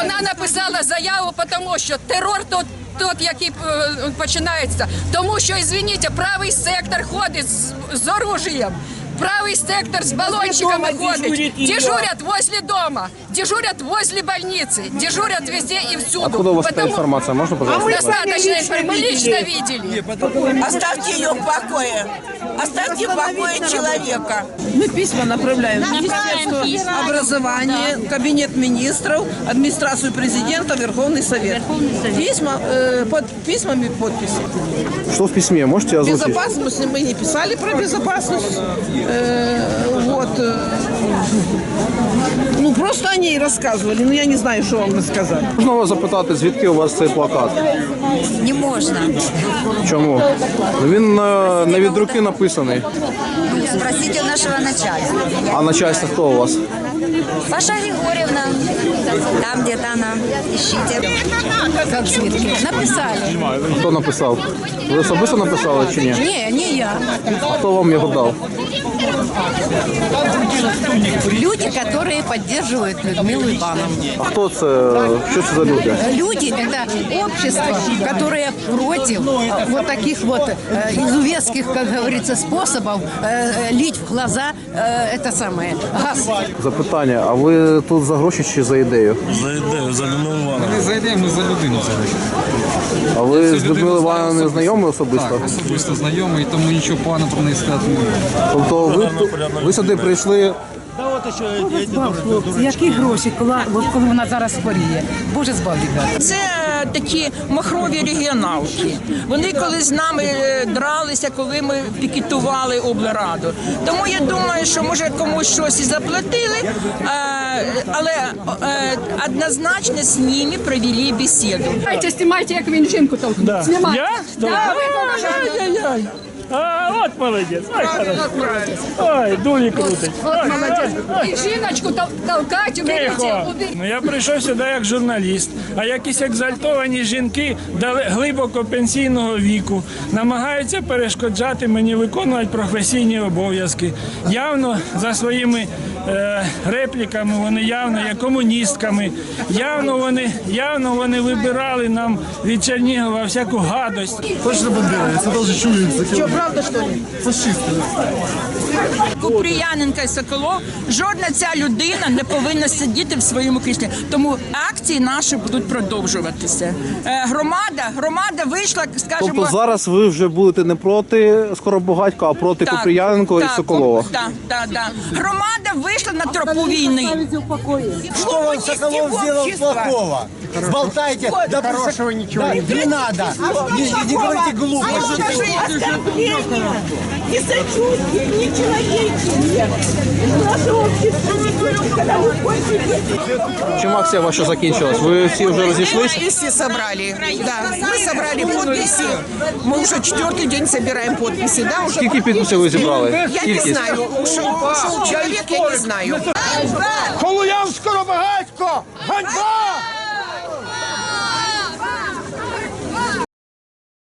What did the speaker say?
Вона написала заяву, тому що терор тут. Тот, який е, починається, тому що, извините, правий сектор ходить з, з оружием, правий сектор з балончиками ходить, дежурят возле дома, дежурят возле больницы, дежурят везде и всюду. Откуда у вас эта Потому- информация? Можно, пожалуйста? Достаточно информации. Мы лично видели. Оставьте ее в покое. Оставьте в покое человека. Мы письма направляем в Министерство образования, Кабинет министров, администрацию президента, Верховный Совет. Письма, э, под письмами подписи. Что в письме? Можете озвучить? Безопасность мы не писали про безопасность. Э, вот. э, Ну, просто о ней рассказывали. Ну, я не знаю, что вам рассказать. Можна вас запитати, звідки у вас цей плакат? Не можна. Чому? Ну, Він е, не від руки написаний. Спросите у нашего начальства. А начальство хто у вас? Паша Григорьевна, там где-то она, ищите. Как звідки? Написали. Хто написав? Ви особисто написали чи ні? Не, не я. А хто вам його дав? Люди, которые поддерживают Людмилу Ивановну. А хто це? Що це за люди? Люди – это общество, которое против э, вот таких вот э, изуверских, как говорится, способов э, э, лить в глаза э, это самое газ. Запитання, а ви тут за гроші чи за ідею? За ідею, за Людмилу Івановну. Ми зайдемо за людину зараз. А ви з Людмилою Івановною знайомі особисто? Так, особисто знайомий, тому нічого поганого про неї сказати не можу. Тобто ви, ви сюди прийшли Збав хлопці, які гроші, коли, от коли вона зараз хворіє. Боже збав ребята. Це такі махрові регіоналки. Вони коли з нами е, дралися, коли ми пікетували облраду. Тому я думаю, що може комусь щось і заплатили, е, але е, однозначно з ними провели бесіду. Знімайте, знімайте, як він жінку толкнув. Знімайте. Я? Да, ви Ай-яй-яй. А, от молодець. Ой, хорошо. Ой, дулі крутить. Ой, ой, ой. І жіночку тол- толкать, у Тихо. уберіть. Ну я прийшов сюди як журналіст, а якісь екзальтовані жінки дали глибоко пенсійного віку намагаються перешкоджати мені виконувати професійні обов'язки. Явно за своїми репліками вони явно є комуністками. Явно вони, явно вони вибирали нам від Чернігова всяку гадость. Точно бандери, це дуже чую. Что, правда, что ли? Фашисти. Купріяненка і Соколов, жодна ця людина не повинна сидіти в своєму кріслі. Тому акції наші будуть продовжуватися. Е, Громада, громада вийшла, скажімо, Тобто зараз ви вже будете не проти Скоробогатька, а проти Купріяненко і Соколова. Так, так, так. Громада вийшла на тропу війни. Что вам Соколов сделал плохого? Болтайте, да хорошего ничего не надо. Не, глупо. говорите глупости. И сочувствие, не человеческие. Наше общество не когда вы Чим акція ваша закінчилась? Ви всі вже розійшлися? Подписи собрали, да. Мы собрали подписи. Мы уже четвертый день собираем подписи, да, уже. Скільки підписів ви зібрали? Я не Кількість? знаю, ушел, ушел человек, я не знаю. Холуям Скоробогатько! Ганьба!